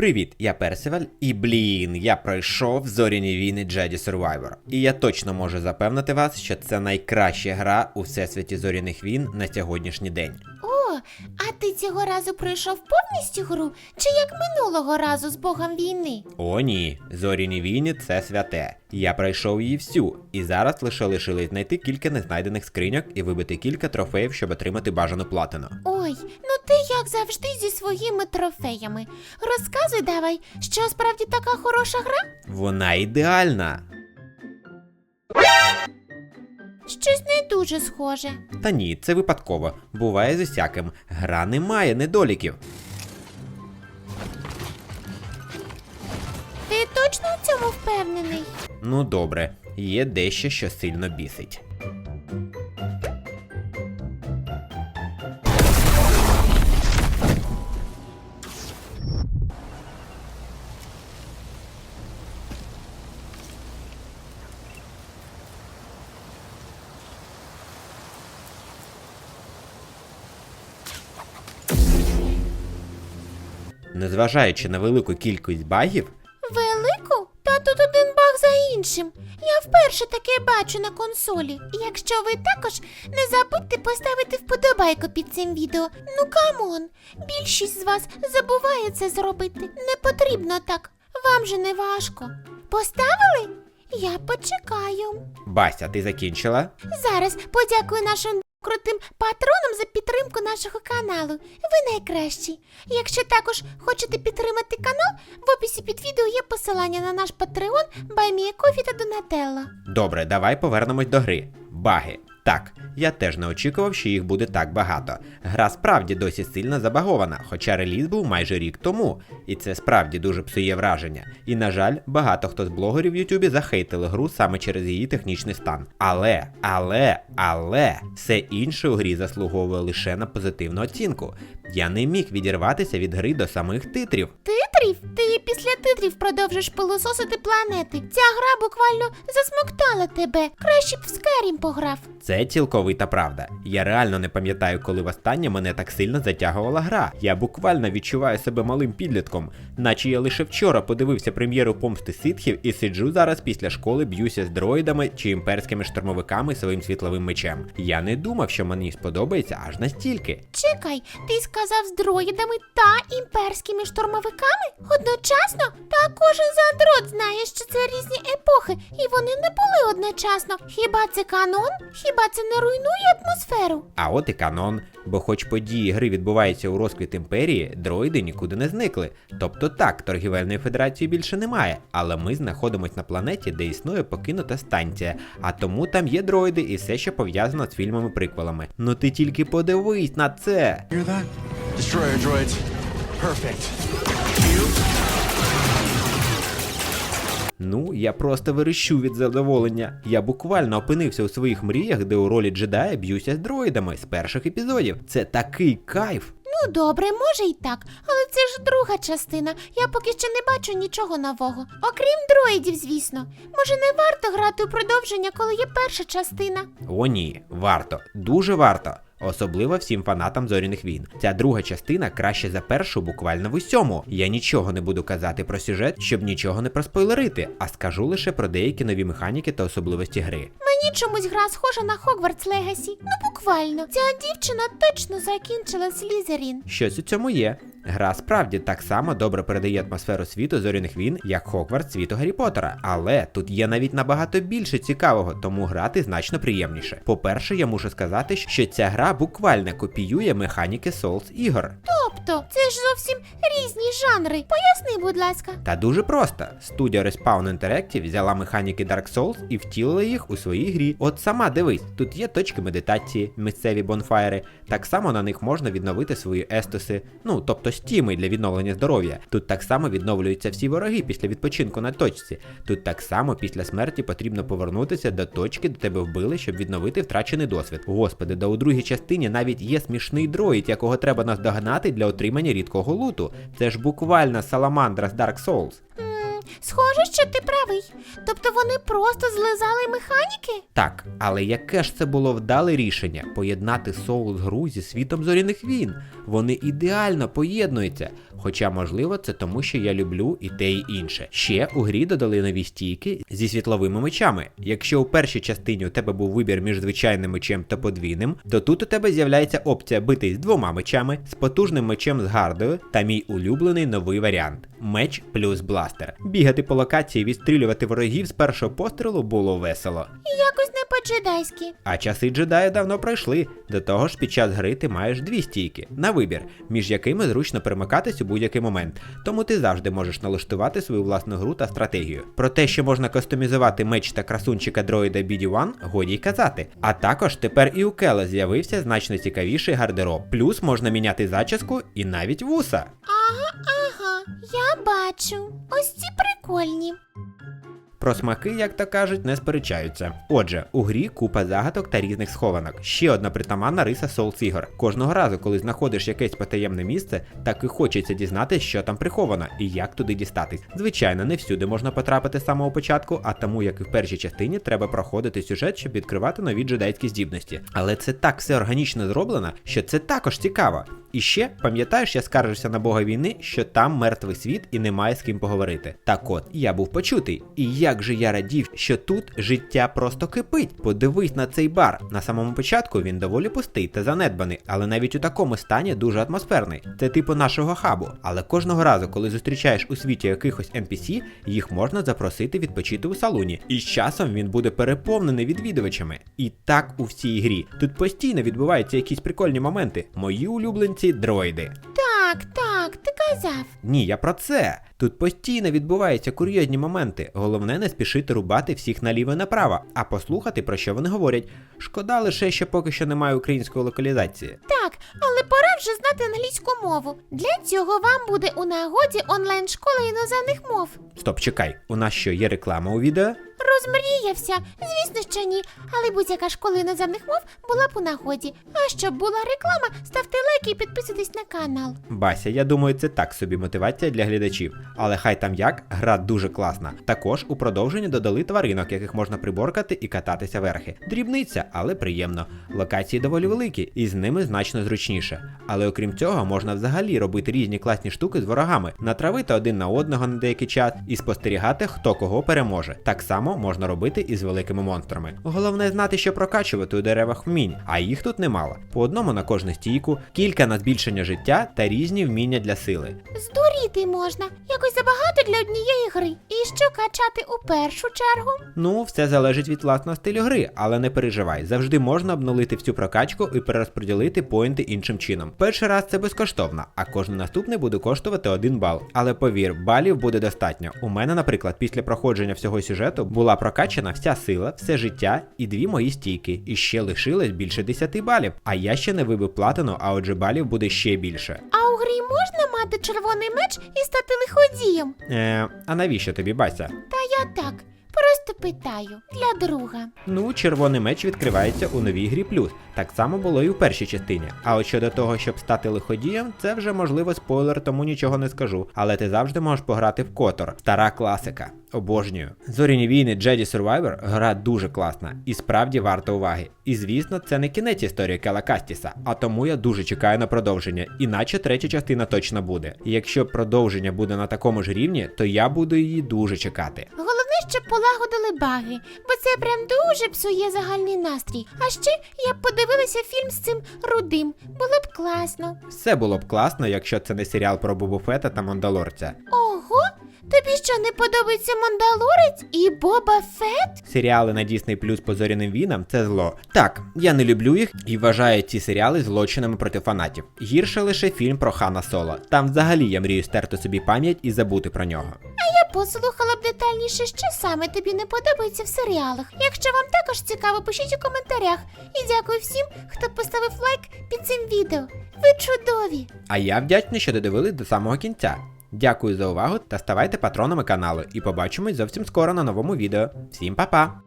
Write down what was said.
Привіт, я Персиваль, і блін, я пройшов зоряні війни Jedi Survivor. І я точно можу запевнити вас, що це найкраща гра у всесвіті зоряних війн на сьогоднішній день. А ти цього разу пройшов повністю гру? Чи як минулого разу з Богом війни? О, ні, зоряні війни це святе. Я пройшов її всю, і зараз лише лишилось знайти кілька незнайдених скриньок і вибити кілька трофеїв, щоб отримати бажану платину. Ой, ну ти як завжди зі своїми трофеями. Розказуй давай, що справді така хороша гра? Вона ідеальна. Щось не дуже схоже. Та ні, це випадково. Буває з усяким. Гра не має недоліків. Ти точно в цьому впевнений? Ну добре, є дещо, що сильно бісить. Незважаючи на велику кількість багів, Велику? Та тут один баг за іншим. Я вперше таке бачу на консолі. Якщо ви також не забудьте поставити вподобайку під цим відео. Ну камон, більшість з вас забуває це зробити. Не потрібно так. Вам же не важко. Поставили? Я почекаю. Бася, ти закінчила? Зараз подякую нашим крутим патроном за підтримку нашого каналу. Ви найкращі. Якщо також хочете підтримати канал, в описі під відео є посилання на наш Patreon, Баймієкофі та Донателло. Добре, давай повернемось до гри. Баги. Так, я теж не очікував, що їх буде так багато. Гра справді досі сильно забагована, хоча реліз був майже рік тому, і це справді дуже псує враження. І на жаль, багато хто з блогерів в Ютубі захейтили гру саме через її технічний стан. Але, але, але, все інше у грі заслуговує лише на позитивну оцінку. Я не міг відірватися від гри до самих титрів. Титрів? Ти після титрів продовжиш пилососити планети. Ця гра буквально засмоктала тебе. Краще б в Скарім пограв. Це цілковита правда. Я реально не пам'ятаю, коли востаннє мене так сильно затягувала гра. Я буквально відчуваю себе малим підлітком, наче я лише вчора подивився прем'єру помсти ситхів і сиджу зараз після школи б'юся з дроїдами чи імперськими штурмовиками своїм світловим мечем. Я не думав, що мені сподобається аж настільки. Чекай, ти сказав з дроїдами та імперськими штурмовиками? Одночасно? Та кожен задрот знає, що це різні епохи, і вони не були одночасно. Хіба це канон? Хіба це не руйнує атмосферу? А от і канон, бо хоч події гри відбуваються у розквіт імперії, дроїди нікуди не зникли. Тобто так, торгівельної федерації більше немає, але ми знаходимося на планеті, де існує покинута станція, а тому там є дроїди і все, що пов'язано з фільмами-приквелами. Ну ти тільки подивись на це! Hear that? Destroyer droids. Perfect. Ну, я просто верещу від задоволення. Я буквально опинився у своїх мріях, де у ролі джедая б'юся з дроїдами з перших епізодів. Це такий кайф. Ну добре, може й так, але це ж друга частина. Я поки що не бачу нічого нового. Окрім дроїдів, звісно. Може, не варто грати у продовження, коли є перша частина. О, ні, варто, дуже варто. Особливо всім фанатам зоряних війн. Ця друга частина краще за першу буквально в усьому. Я нічого не буду казати про сюжет, щоб нічого не проспойлерити, а скажу лише про деякі нові механіки та особливості гри. Мені чомусь гра схожа на Хогвартс Легасі. Ну буквально. Ця дівчина точно закінчила Слізерін. Щось у цьому є. Гра справді так само добре передає атмосферу світу зоряних війн, як Хогвартс світу Гаррі Поттера. Але тут є навіть набагато більше цікавого, тому грати значно приємніше. По-перше, я мушу сказати, що ця гра буквально копіює механіки Souls ігор. Тобто, це ж зовсім різні жанри. Поясни, будь ласка. Та дуже просто. Студія Respawn Interactive взяла механіки Dark Souls і втілила їх у своїй грі. От сама дивись, тут є точки медитації, місцеві бонфайри. Так само на них можна відновити свої естуси, ну тобто стіми для відновлення здоров'я. Тут так само відновлюються всі вороги після відпочинку на точці. Тут так само після смерті потрібно повернутися до точки, де тебе вбили, щоб відновити втрачений досвід. Господи, да у другій частині навіть є смішний дроїд, якого треба наздогнати для отримання рідкого луту. Це ж буквально саламандра з Dark Souls. Схоже, що ти правий. Тобто вони просто злизали механіки? Так, але яке ж це було вдале рішення поєднати соус гру зі світом зоряних війн? Вони ідеально поєднуються. Хоча, можливо, це тому, що я люблю і те, і інше. Ще у грі додали нові стійки зі світловими мечами. Якщо у першій частині у тебе був вибір між звичайним мечем та подвійним, то тут у тебе з'являється опція битись двома мечами, з потужним мечем з гардою та мій улюблений новий варіант меч плюс бластер. Бігати по локації, відстрілювати ворогів з першого пострілу було весело. Якось не по-джедайськи. А часи джедаю давно пройшли. До того ж, під час гри ти маєш дві стійки на вибір, між якими зручно перемикатись у будь-який момент. Тому ти завжди можеш налаштувати свою власну гру та стратегію. Про те, що можна кастомізувати меч та красунчика дроїда BD-1, годі й казати. А також тепер і у Кела з'явився значно цікавіший гардероб. Плюс можна міняти зачіску і навіть вуса. Ага, ага, я бачу. Ось ці прикольні. Про смаки, як то кажуть, не сперечаються. Отже, у грі купа загадок та різних схованок. Ще одна притаманна риса Souls ігор. Кожного разу, коли знаходиш якесь потаємне місце, так і хочеться дізнатися, що там приховано і як туди дістатись. Звичайно, не всюди можна потрапити з самого початку, а тому, як і в першій частині, треба проходити сюжет, щоб відкривати нові джедайські здібності. Але це так все органічно зроблено, що це також цікаво. І ще, пам'ятаєш, я скаржився на Бога війни, що там мертвий світ і немає з ким поговорити. Так от, я був почутий. І як же я радів, що тут життя просто кипить. Подивись на цей бар. На самому початку він доволі пустий та занедбаний, але навіть у такому стані дуже атмосферний. Це типу нашого хабу. Але кожного разу, коли зустрічаєш у світі якихось NPC, їх можна запросити відпочити у салоні. І з часом він буде переповнений відвідувачами. І так у всій грі. Тут постійно відбуваються якісь прикольні моменти. Мої улюбленці дроїди. Так, так, ти казав. Ні, я про це. Тут постійно відбуваються курйозні моменти. Головне не спішити рубати всіх наліво і направо, а послухати про що вони говорять. Шкода лише, що поки що немає української локалізації. Так, але пора вже знати англійську мову. Для цього вам буде у нагоді онлайн-школа іноземних мов. Стоп, чекай, у нас що є реклама у відео? Розмріявся, звісно, що ні. Але будь-яка школа іноземних мов була б у нагоді. А щоб була реклама, ставте лайки і підписуйтесь на канал. Бася, я думаю, це так собі мотивація для глядачів. Але хай там як, гра дуже класна. Також у продовженні додали тваринок, яких можна приборкати і кататися верхи. Дрібниця, але приємно. Локації доволі великі, і з ними значно зручніше. Але окрім цього, можна взагалі робити різні класні штуки з ворогами, натравити один на одного на деякий час і спостерігати, хто кого переможе. Так само можна робити і з великими монстрами. Головне знати, що прокачувати у деревах вмінь, а їх тут немало. По одному на кожну стійку, кілька на збільшення життя та різні вміння для сили. Здуріти можна, якось забагато для однієї гри. І що качати у першу чергу? Ну, все залежить від власного стилю гри, але не переживай, завжди можна обнулити всю прокачку і перерозподілити поінти іншим чином. Перший раз це безкоштовно, а кожен наступний буде коштувати 1 бал. Але повір, балів буде достатньо. У мене, наприклад, після проходження всього сюжету була прокачана вся сила, все життя і дві мої стійки, і ще лишилось більше 10 балів. А я ще не вибив платину, а отже балів буде ще більше. А у грі можна мати червоний меч і стати лиходієм? Е, а навіщо тобі, Бася? Та я так, просто питаю для друга. Ну, червоний меч відкривається у новій грі плюс. Так само було і у першій частині. А от щодо того, щоб стати лиходієм, це вже можливо спойлер, тому нічого не скажу. Але ти завжди можеш пограти в Котор, стара класика. Обожнюю. Зоряні війни Jedi Survivor гра дуже класна і справді варта уваги. І звісно, це не кінець історії Кела Кастіса, а тому я дуже чекаю на продовження, іначе третя частина точно буде. І якщо продовження буде на такому ж рівні, то я буду її дуже чекати. Щоб полагодили баги, бо це прям дуже псує загальний настрій. А ще я б подивилася фільм з цим рудим. Було б класно. Все було б класно, якщо це не серіал про Бобу Фета та Мандалорця. Ого, тобі що не подобається Мандалорець і Боба Фет? Серіали на Disney Plus по зоряним війнам це зло. Так, я не люблю їх і вважаю ці серіали злочинами проти фанатів. Гірше лише фільм про Хана Соло. Там взагалі я мрію стерти собі пам'ять і забути про нього. А Я послухала б детальніше, що саме тобі не подобається в серіалах. Якщо вам також цікаво, пишіть у коментарях. І дякую всім, хто поставив лайк під цим відео. Ви чудові! А я вдячний, що додивились до самого кінця. Дякую за увагу та ставайте патронами каналу. І побачимось зовсім скоро на новому відео. Всім па-па!